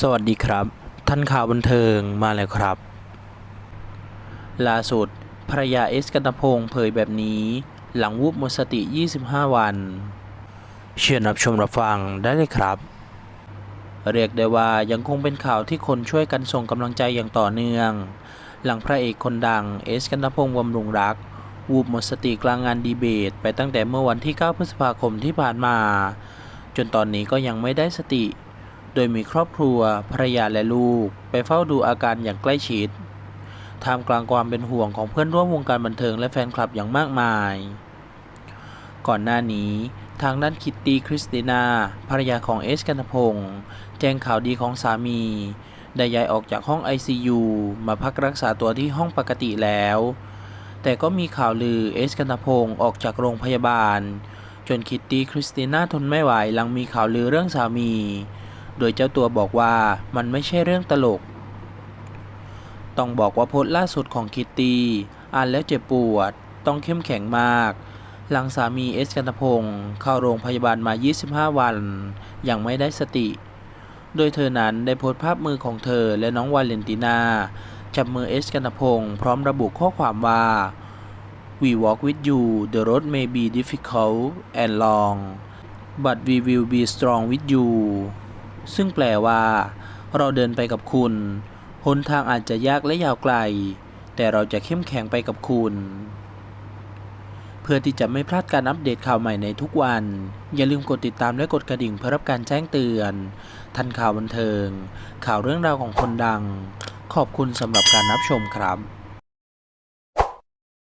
สวัสดีครับ ท่านข่าวบันเทิงมาแล้วครับ ล่าสุดภรยาเอสกันตพงศ์เผยแบบนี้ หลังวูบหมดสติ 25 วัน เชิญรับชมรับฟังได้เลยครับ เรียกได้ว่ายังคงเป็นข่าวที่คนช่วยกันส่งกำลังใจอย่างต่อเนื่อง หลังพระเอกคนดังเอสกันตพงศ์บำรุงรัก วูบหมดสติกลางงานดีเบต ไปตั้งแต่เมื่อวันที่ 9 พฤษภาคมที่ผ่านมา จนตอนนี้ก็ยังไม่ได้สติ โดยมีครอบครัวภรรยาและลูก ไปเฝ้าดูอาการอย่างใกล้ชิดท่ามกลางความเป็นห่วงของเพื่อนร่วมวงการบันเทิงและแฟนคลับอย่างมากมาย ก่อนหน้านี้ทางด้านคิตตี้คริสตินาภรรยาของเอสกันพงศ์แจ้งข่าวดีของสามี ได้ย้ายออกจากห้อง ICU มาพักรักษาตัวที่ห้องปกติแล้ว แต่ก็มีข่าวลือเอสกันพงศ์ออกจากโรงพยาบาล จนคิตตี้คริสติน่าทนไม่ไหวหลังมีข่าวลือเรื่องสามี โดยเจ้าตัวบอกว่ามันไม่ใช่เรื่องตลก ต้องบอกว่าโพสต์ล่าสุดของคิตตี้อ่านแล้วเจ็บปวด ต้องเข้มแข็งมาก หลังสามีเอสกันตพงศ์เข้าโรงพยาบาลมา 25 วัน ยังไม่ได้สติ โดยเธอนั้นได้โพสต์ภาพมือของเธอและน้องวาเลนติน่าจับมือเอสกันตพงศ์พร้อมระบุข้อความว่า We walk with you the road may be difficult and long but we will be strong with you ซึ่งแปลว่า เราเดินไปกับคุณ หนทางอาจจะยากและยาวไกล แต่เราจะเข้มแข็งไปกับคุณ เพื่อที่จะไม่พลาดการอัปเดตข่าวใหม่ในทุกวัน อย่าลืมกดติดตามและกดกระดิ่งเพื่อรับการแจ้งเตือน ทันข่าวบันเทิง ข่าวเรื่องราวของคนดัง ขอบคุณสำหรับการรับชมครับ